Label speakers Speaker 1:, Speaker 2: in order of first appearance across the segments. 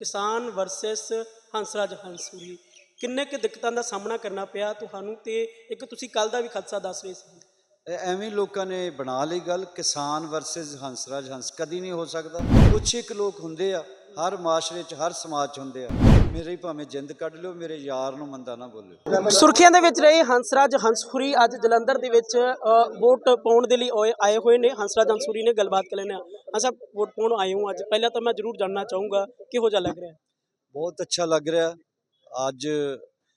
Speaker 1: ਕਿਸਾਨ ਵਰਸਸ ਹੰਸਰਾਜ ਹੰਸੂਰੀ, ਕਿੰਨੇ ਕੁ ਦਿੱਕਤਾਂ ਦਾ ਸਾਹਮਣਾ ਕਰਨਾ ਪਿਆ ਤੁਹਾਨੂੰ ਤੇ ਇੱਕ ਤੁਸੀਂ ਕੱਲ ਦਾ ਵੀ ਖਦਸ਼ਾ ਦੱਸ ਰਹੇ ਸੀ।
Speaker 2: ਐਵੇਂ ਲੋਕਾਂ ਨੇ ਬਣਾ ਲਈ ਗੱਲ, ਕਿਸਾਨ ਵਰਸਸ ਹੰਸਰਾਜ ਹੰਸ ਕਦੀ ਨਹੀਂ ਹੋ ਸਕਦਾ। ਕੁਛ ਇੱਕ ਲੋਕ ਹੁੰਦੇ ਆ ਹਰ ਮਾਸ਼ਰੇ 'ਚ ਹਰ ਸਮਾਜ 'ਚ ਹੁੰਦੇ ਆ। ਮੇਰੇ ਭਾਵੇਂ ਜਿੰਦ ਕੱਢ ਲਿਓ ਮੇਰੇ ਯਾਰ ਨੂੰ ਮੰਦਾ ਨਾ ਬੋਲਿਓ।
Speaker 1: ਸੁਰਖੀਆਂ ਦੇ ਵਿੱਚ ਰਹੇ ਹੰਸਰਾਜ ਹੰਸੂਰੀ ਅੱਜ ਜਲੰਧਰ ਦੇ ਵਿੱਚ ਵੋਟ ਪਾਉਣ ਦੇ ਲਈ ਆਏ- ਹੋਏ ਨੇ ਹੰਸਰਾਜ ਹੰਸੂਰੀ ਨੇ। ਗੱਲਬਾਤ ਕਰ ਲੈਣੇ ਹਾਂ। ਸਾਹਿਬ ਵੋਟ ਪਾਉਣ ਆਏ ਹਾਂ ਅੱਜ। ਪਹਿਲਾਂ ਤਾਂ ਮੈਂ ਜ਼ਰੂਰ ਜਾਣਨਾ ਚਾਹੂੰਗਾ ਕਿਹੋ ਜਿਹਾ ਲੱਗ ਰਿਹਾ?
Speaker 2: ਬਹੁਤ ਅੱਛਾ ਲੱਗ ਰਿਹਾ। ਅੱਜ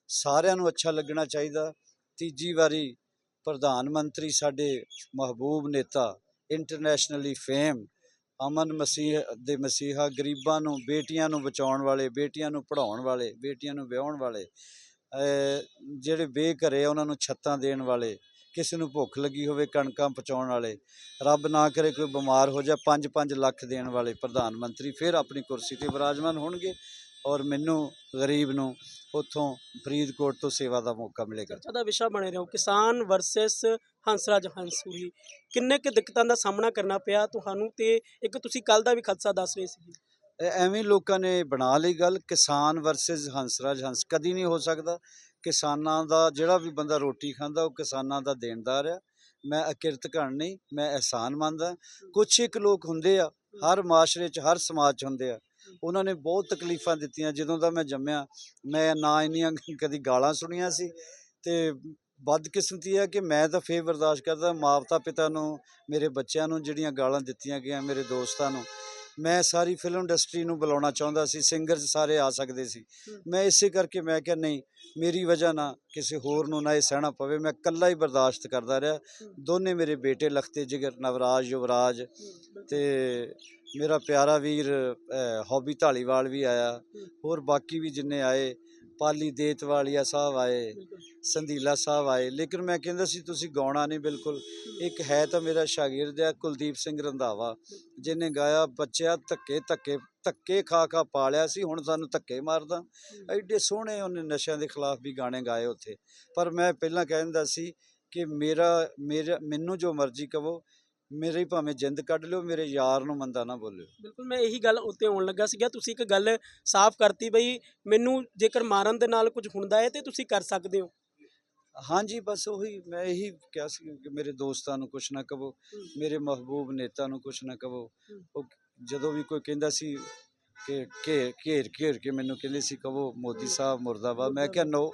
Speaker 2: ਸਾਰਿਆਂ ਨੂੰ ਅੱਛਾ ਲੱਗਣਾ ਚਾਹੀਦਾ। ਤੀਜੀ ਵਾਰੀ ਪ੍ਰਧਾਨ ਮੰਤਰੀ ਸਾਡੇ ਮਹਬੂਬ ਨੇਤਾ ਇੰਟਰਨੈਸ਼ਨਲੀ ਫੇਮ ਅਮਨ ਮਸੀਹ ਦੇ ਮਸੀਹਾ ਗਰੀਬਾਂ ਨੂੰ, ਬੇਟੀਆਂ ਨੂੰ ਬਚਾਉਣ ਵਾਲੇ, ਬੇਟੀਆਂ ਨੂੰ ਪੜ੍ਹਾਉਣ ਵਾਲੇ, ਬੇਟੀਆਂ ਨੂੰ ਵਿਆਹੁਣ ਵਾਲੇ ਜਿਹੜੇ ਬੇਘਰੇ ਆ, ਉਹਨਾਂ ਨੂੰ ਛੱਤਾਂ ਦੇਣ ਵਾਲੇ, ਕਿਸੇ ਨੂੰ ਭੁੱਖ ਲੱਗੀ ਹੋਵੇ ਕਣਕਾਂ ਪਹੁੰਚਾਉਣ ਵਾਲੇ, ਰੱਬ ਨਾ ਕਰੇ ਕੋਈ ਬਿਮਾਰ ਹੋ ਜਾ 5-5 ਲੱਖ ਦੇਣ ਵਾਲੇ ਪ੍ਰਧਾਨ ਮੰਤਰੀ ਫਿਰ ਆਪਣੀ ਕੁਰਸੀ ਤੇ ਵਿਰਾਜਮਾਨ ਹੋਣਗੇ। ਔਰ ਮੈਨੂੰ ਗਰੀਬ ਨੂੰ ਉੱਥੋਂ ਫਰੀਦਕੋਟ ਤੋਂ ਸੇਵਾ ਦਾ ਮੌਕਾ ਮਿਲੇਗਾ
Speaker 1: ਚਰਚਾ ਦਾ ਵਿਸ਼ਾ ਬਣੇ ਰਹੋ ਕਿਸਾਨ ਵਰਸਸ ਹੰਸਰਾਜ ਹੰਸੂਰੀ। ਕਿੰਨੇ ਕੁ ਦਿੱਕਤਾਂ ਦਾ ਸਾਹਮਣਾ ਕਰਨਾ ਪਿਆ ਤੁਹਾਨੂੰ ਤੇ ਇੱਕ ਤੁਸੀਂ ਕੱਲ ਦਾ ਵੀ ਖਦਸ਼ਾ ਦੱਸ ਰਹੇ ਸੀ
Speaker 2: ਐਵੇਂ ਲੋਕਾਂ ਨੇ ਬਣਾ ਲਈ ਗੱਲ ਕਿਸਾਨ ਵਰਸਸ ਹੰਸਰਾਜ ਹੰਸ ਕਦੀ ਨਹੀਂ ਹੋ ਸਕਦਾ। ਕਿਸਾਨਾਂ ਦਾ ਜਿਹੜਾ ਵੀ ਬੰਦਾ ਰੋਟੀ ਖਾਂਦਾ ਉਹ ਕਿਸਾਨਾਂ ਦਾ ਦੇਣਦਾਰ ਆ। ਮੈਂ ਅਕਿਰਤ ਘਣ ਨਹੀਂ ਮੈਂ ਅਹਿਸਾਨ ਮੰਨਦਾ। ਕੁਛ ਇੱਕ ਲੋਕ ਹੁੰਦੇ ਆ ਹਰ ਮਾਸ਼ਰੇ 'ਚ ਹਰ ਸਮਾਜ 'ਚ ਹੁੰਦੇ ਆ। ਉਹਨਾਂ ਨੇ ਬਹੁਤ ਤਕਲੀਫਾਂ ਦਿੱਤੀਆਂ। ਜਦੋਂ ਦਾ ਮੈਂ ਜੰਮਿਆ, ਮੈਂ ਨਾ ਇੰਨੀਆਂ ਕਦੀ ਗਾਲਾਂ ਸੁਣੀਆਂ ਸੀ ਤੇ ਬਦਕਿਸਮਤੀ ਹੈ ਕਿ ਮੈਂ ਤਾਂ ਫੇਰ ਬਰਦਾਸ਼ਤ ਕਰਦਾ ਮਾਤਾ ਪਿਤਾ ਨੂੰ, ਮੇਰੇ ਬੱਚਿਆਂ ਨੂੰ ਜਿਹੜੀਆਂ ਗਾਲਾਂ ਦਿੱਤੀਆਂ ਗਈਆਂ, ਮੇਰੇ ਦੋਸਤਾਂ ਨੂੰ। ਮੈਂ ਸਾਰੀ ਫਿਲਮ ਇੰਡਸਟਰੀ ਨੂੰ ਬੁਲਾਉਣਾ ਚਾਹੁੰਦਾ ਸੀ ਸਿੰਗਰਸ ਸਾਰੇ ਆ ਸਕਦੇ ਸੀ। ਮੈਂ ਇਸੇ ਕਰਕੇ ਮੈਂ ਕਿਹਾ ਨਹੀਂ ਮੇਰੀ ਵਜ੍ਹਾ ਨਾਲ ਕਿਸੇ ਹੋਰ ਨੂੰ ਨਾ ਇਹ ਸਹਿਣਾ ਪਵੇ ਮੈਂ ਇਕੱਲਾ ਹੀ ਬਰਦਾਸ਼ਤ ਕਰਦਾ ਰਿਹਾ। ਦੋਨੇ ਮੇਰੇ ਬੇਟੇ ਲਖਤੇ ਜਿਗਰ ਨਵਰਾਜ ਯੁਵਰਾਜ ਤੇ ਮੇਰਾ ਪਿਆਰਾ ਵੀਰ ਹੌਬੀ ਢਾਲੀਵਾਲ ਵੀ ਆਇਆ। ਹੋਰ ਬਾਕੀ ਵੀ ਜਿੰਨੇ ਆਏ ਪਾਲੀ ਦੇਤਵਾਲੀਆ ਸਾਹਿਬ ਆਏ ਸੰਧੀਲਾ ਸਾਹਿਬ ਆਏ। ਲੇਕਿਨ ਮੈਂ ਕਹਿੰਦਾ ਸੀ, ਤੁਸੀਂ ਗਾਉਣਾ ਨਹੀਂ ਬਿਲਕੁਲ। ਇੱਕ ਹੈ ਤਾਂ ਮੇਰਾ ਸ਼ਾਗਿਰਦ ਹੈ ਕੁਲਦੀਪ ਸਿੰਘ ਰੰਧਾਵਾ, ਜਿਹਨੇ ਗਾਇਆ, ਬੱਚਿਆ, ਧੱਕੇ ਧੱਕੇ ਧੱਕੇ ਖਾ ਖਾ ਪਾਲਿਆ ਸੀ, ਹੁਣ ਸਾਨੂੰ ਧੱਕੇ ਮਾਰਦਾ। ਐਡੇ ਸੋਹਣੇ ਉਹਨੇ ਨਸ਼ਿਆਂ ਦੇ ਖਿਲਾਫ ਵੀ ਗਾਣੇ ਗਾਏ ਉੱਥੇ। ਪਰ ਮੈਂ ਪਹਿਲਾਂ ਕਹਿੰਦਾ ਸੀ ਕਿ ਮੇਰਾ ਮੇਰਾ, ਮੈਨੂੰ ਜੋ ਮਰਜ਼ੀ ਕਹੋ, ਮੇਰੇ ਭਾਵੇਂ ਜਿੰਦ ਕੱਢ ਲਿਓ, ਮੇਰੇ ਯਾਰ ਨੂੰ ਮੰਦਾ ਨਾ ਬੋਲਿਓ।
Speaker 1: ਬਿਲਕੁਲ, ਮੈਂ ਇਹੀ ਗੱਲ ਉੱਤੇ ਆਉਣ ਲੱਗਾ ਸੀਗਾ। ਤੁਸੀਂ ਇੱਕ ਗੱਲ ਸਾਫ਼ ਕਰਤੀ ਬਈ, ਮੈਨੂੰ ਜੇਕਰ ਮਾਰਨ ਦੇ ਨਾਲ ਕੁਝ ਹੁੰਦਾ ਹੈ ਤੇ ਤੁਸੀਂ ਕਰ ਸਕਦੇ ਹੋ।
Speaker 2: ਹਾਂਜੀ ਬਸ ਉਹੀ ਮੈਂ ਇਹੀ ਕਿਹਾ ਸੀ ਕਿ ਮੇਰੇ ਦੋਸਤਾਂ ਨੂੰ ਕੁਛ ਨਾ ਕਹੋ ਮੇਰੇ ਮਹਬੂਬ ਨੇਤਾ ਨੂੰ ਕੁਛ ਨਾ ਕਹੋ। ਉਹ ਜਦੋਂ ਵੀ ਕੋਈ ਕਹਿੰਦਾ ਸੀ ਕਿ ਘੇਰ ਘੇਰ ਘੇਰ ਕੇ ਮੈਨੂੰ ਕਹਿੰਦੇ ਸੀ ਕਹੋ ਮੋਦੀ ਸਾਹਿਬ ਮੁਰਦਾਬਾਦ ਮੈਂ ਕਿਹਾ ਨੋ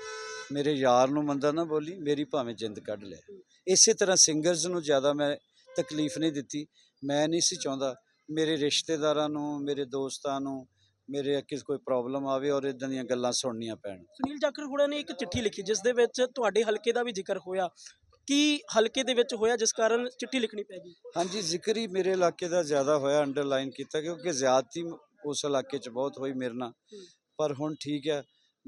Speaker 2: ਮੇਰੇ ਯਾਰ ਨੂੰ ਮੰਦਾ ਨਾ ਬੋਲੀ ਮੇਰੀ ਭਾਵੇਂ ਜਿੰਦ ਕੱਢ ਲੈ। ਇਸੇ ਤਰ੍ਹਾਂ ਸਿੰਗਰਸ ਨੂੰ ਜ਼ਿਆਦਾ ਮੈਂ ਤਕਲੀਫ ਨਹੀਂ ਦਿੱਤੀ। ਮੈਂ ਨਹੀਂ ਸੀ ਚਾਹੁੰਦਾ ਮੇਰੇ ਰਿਸ਼ਤੇਦਾਰਾਂ ਨੂੰ ਮੇਰੇ ਦੋਸਤਾਂ ਨੂੰ ਮੇਰੇ ਕਿਸੇ ਕੋਈ ਪ੍ਰੋਬਲਮ ਆਵੇ ਔਰ ਇਦਾਂ ਦੀਆਂ ਗੱਲਾਂ ਸੁਣਨੀਆਂ ਪੈਣ।
Speaker 1: ਸੁਨੀਲ ਜਾਖੜ ਹੋਣਾ ਨੇ ਇੱਕ ਚਿੱਠੀ ਲਿਖੀ ਜਿਸ ਦੇ ਵਿੱਚ ਤੁਹਾਡੇ ਹਲਕੇ ਦਾ ਵੀ ਜ਼ਿਕਰ ਹੋਇਆ। ਕੀ ਹਲਕੇ ਦੇ ਵਿੱਚ ਹੋਇਆ ਜਿਸ ਕਾਰਨ ਚਿੱਠੀ ਲਿਖਣੀ ਪੈ ਗਈ?
Speaker 2: ਹਾਂਜੀ ਜ਼ਿਕਰ ਹੀ ਮੇਰੇ ਇਲਾਕੇ ਦਾ ਜ਼ਿਆਦਾ ਹੋਇਆ ਅੰਡਰਲਾਈਨ ਕੀਤਾ ਕਿਉਂਕਿ ਜ਼ਿਆਦਤੀ ਉਸ ਇਲਾਕੇ 'ਚ ਬਹੁਤ ਹੋਈ ਮੇਰੇ ਨਾਲ। ਪਰ ਹੁਣ ਠੀਕ ਹੈ।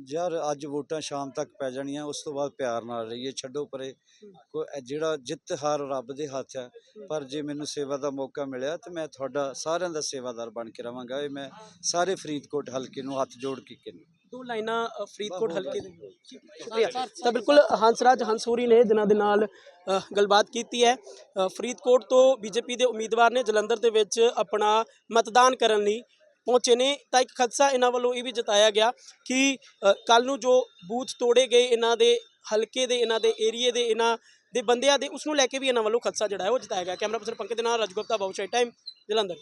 Speaker 2: ਯਾਰ ਅੱਜ ਵੋਟਾਂ ਸ਼ਾਮ ਤੱਕ ਪੈ ਜਾਣੀਆਂ ਉਸ ਤੋਂ ਬਾਅਦ ਪਿਆਰ ਨਾਲ ਰਹੀਏ ਛੱਡੋ ਪਰੇ। ਇਹ ਜਿਹੜਾ ਜਿੱਤ ਹਾਰ ਰੱਬ ਦੇ ਹੱਥ ਹੈ
Speaker 1: ਹੂੰ।
Speaker 2: ਪਰ ਜੇ ਮੈਨੂੰ ਸੇਵਾ ਦਾ ਮੌਕਾ ਮਿਲਿਆ ਤੇ ਮੈਂ ਤੁਹਾਡਾ ਸਾਰਿਆਂ ਦਾ ਸੇਵਾਦਾਰ ਬਣ ਕੇ ਰਵਾਂਗਾ। ਇਹ ਮੈਂ ਸਾਰੇ ਫਰੀਦਕੋਟ ਹਲਕੇ ਨੂੰ ਹੱਥ ਜੋੜ ਕੇ ਕਹਿੰਦਾ।
Speaker 1: ਦੋ ਲਾਈਨਾਂ ਅ, ਫਰੀਦਕੋਟ ਹਲਕੇ ਦੇ। ਸ਼ੁਕਰੀਆ। ਤਾਂ ਬਿਲਕੁਲ ਹੰਸਰਾਜ ਹੰਸੂਰੀ ਨੇ ਜਿਨ੍ਹਾਂ ਦੇ ਨਾਲ ਅ, ਗੱਲਬਾਤ ਕੀਤੀ ਹੈ। ਅ, ਫਰੀਦਕੋਟ ਤੋਂ ਬੀਜੇਪੀ ਦੇ ਉਮੀਦਵਾਰ ਨੇ ਜਲੰਧਰ ਦੇ ਵਿੱਚ ਆਪਣਾ ਮਤਦਾਨ ਕਰਨ ਲਈ ਪਹੁੰਚੇ ਨੇ, ਤਾਂ ਇੱਕ ਖਦਸ਼ਾ ਇਹਨਾਂ ਵੱਲੋਂ ਇਹ ਵੀ ਜਤਾਇਆ ਗਿਆ ਕਿ ਕੱਲ ਨੂੰ ਜੋ ਬੂਥ ਤੋੜੇ ਗਏ ਇਹਨਾਂ ਦੇ, ਹਲਕੇ ਦੇ, ਇਹਨਾਂ ਦੇ ਏਰੀਏ ਦੇ, ਇਹਨਾਂ ਦੇ ਬੰਦਿਆਂ ਦੇ, ਉਸ ਨੂੰ ਲੈ ਕੇ ਵੀ ਇਹਨਾਂ ਵੱਲੋਂ ਖਦਸ਼ਾ ਜਿਹੜਾ ਹੈ ਉਹ ਜਤਾਇਆ ਗਿਆ। ਕੈਮਰਾ ਪਰਸਨ ਪੰਕਜ ਦੇ ਨਾਲ ਰਜਗੁਪਤਾ ਬਾਬੂ ਸ਼ਾਹੀ ਟਾਈਮ, ਜਲੰਧਰ।